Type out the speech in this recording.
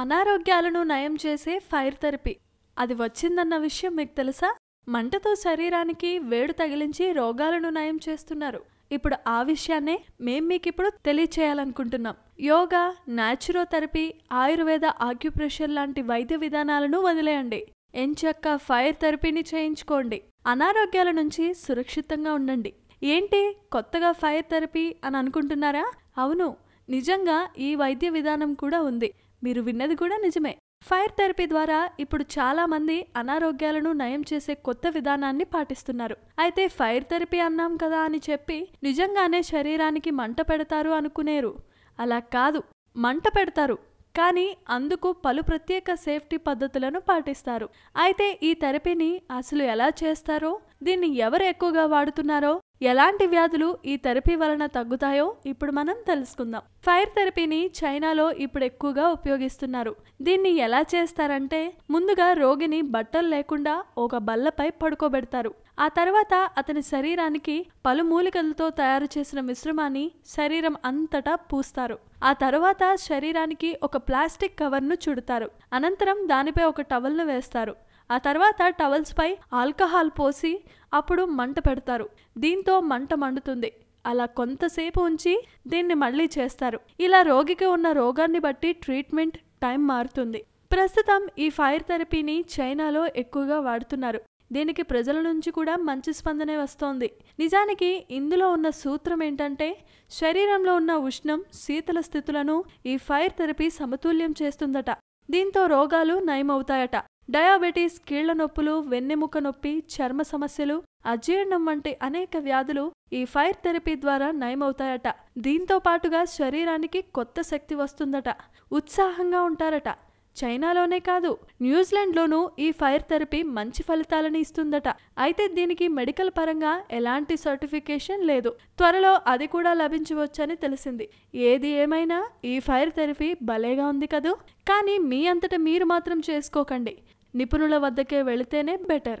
అనారోగ్యాలను నయం చేసే ఫైర్ థెరపీ. అది వచ్చిందన్న విషయం మీకు తెలుసా? మంటతో శరీరానికి వేడు తగిలించి రోగాలను నయం చేస్తున్నారు. ఇప్పుడు ఆ విషయాన్నే మేం మీకిప్పుడు తెలియచేయాలనుకుంటున్నాం. యోగా న్యాచురోథెరపీ ఆయుర్వేద ఆక్యుప్రెషర్ లాంటి వైద్య విధానాలను వదిలేయండి. ఎంచక్క ఫైర్ థెరపీని చేయించుకోండి. అనారోగ్యాల నుంచి సురక్షితంగా ఉండండి. ఏంటి? కొత్తగా ఫైర్ థెరపీ అని అనుకుంటున్నారా? అవును. నిజంగా ఈ వైద్య విధానం కూడా ఉంది. మీరు విన్నది కూడా నిజమే. ఫైర్ థెరపీ ద్వారా ఇప్పుడు చాలా మంది అనారోగ్యాలను నయం చేసే కొత్త విధానాన్ని పాటిస్తున్నారు. అయితే ఫైర్ థెరపీ అన్నాం కదా అని చెప్పి నిజంగానే శరీరానికి మంట పెడతారు అనుకునేరు. అలా కాదు. మంట పెడతారు. కానీ అందుకు పలు ప్రత్యేక సేఫ్టీ పద్ధతులను పాటిస్తారు. అయితే ఈ థెరపీని అసలు ఎలా చేస్తారో దీన్ని ఎవరు ఎక్కువగా వాడుతున్నారో ఎలాంటి వ్యాధులు ఈ థెరపీ వలన తగ్గుతాయో ఇప్పుడు మనం తెలుసుకుందాం. ఫైర్ థెరపీని చైనాలో ఇప్పుడు ఎక్కువగా ఉపయోగిస్తున్నారు. దీన్ని ఎలా చేస్తారంటే ముందుగా రోగిని బట్టలు లేకుండా ఒక బల్లపై పడుకోబెడతారు. ఆ తర్వాత అతని శరీరానికి పలు మూలికలతో తయారు చేసిన మిశ్రమాన్ని శరీరం అంతటా పూస్తారు. ఆ తర్వాత శరీరానికి ఒక ప్లాస్టిక్ కవర్ను చుడతారు. అనంతరం దానిపై ఒక టవల్ను వేస్తారు. ఆ తర్వాత టవల్స్ పై ఆల్కహాల్ పోసి అప్పుడు మంట పెడతారు. దీంతో మంట మండుతుంది. అలా కొంతసేపు ఉంచి దీన్ని మళ్ళీ చేస్తారు. ఇలా రోగికి ఉన్న రోగాన్ని బట్టి ట్రీట్మెంట్ టైం మారుతుంది. ప్రస్తుతం ఈ ఫైర్ థెరపీని చైనాలో ఎక్కువగా వాడుతున్నారు. దీనికి ప్రజల నుంచి కూడా మంచి స్పందనే వస్తోంది. నిజానికి ఇందులో ఉన్న సూత్రం ఏంటంటే శరీరంలో ఉన్న ఉష్ణం శీతల స్థితులను ఈ ఫైర్ థెరపీ సమతుల్యం చేస్తుందట. దీంతో రోగాలు నయమవుతాయట. డయాబెటీస్ కీళ్ళ నొప్పులు వెన్నెముక నొప్పి చర్మ సమస్యలు అజీర్ణం వంటి అనేక వ్యాధులు ఈ ఫైర్ థెరపీ ద్వారా నయమవుతాయట. దీంతో పాటుగా శరీరానికి కొత్త శక్తి వస్తుందట. ఉత్సాహంగా ఉంటారట. చైనాలోనే కాదు న్యూజిలాండ్లోనూ ఈ ఫైర్ థెరపీ మంచి ఫలితాలను ఇస్తుందట. అయితే దీనికి మెడికల్ పరంగా ఎలాంటి సర్టిఫికేషన్ లేదు. త్వరలో అది కూడా లభించవచ్చని తెలిసింది. ఏది ఏమైనా ఈ ఫైర్ థెరపీ భలేగా ఉంది కదూ? కానీ మీ అంతట మీరు మాత్రం చేసుకోకండి. నిపుణుల వద్దకే వెళితేనే బెటర్.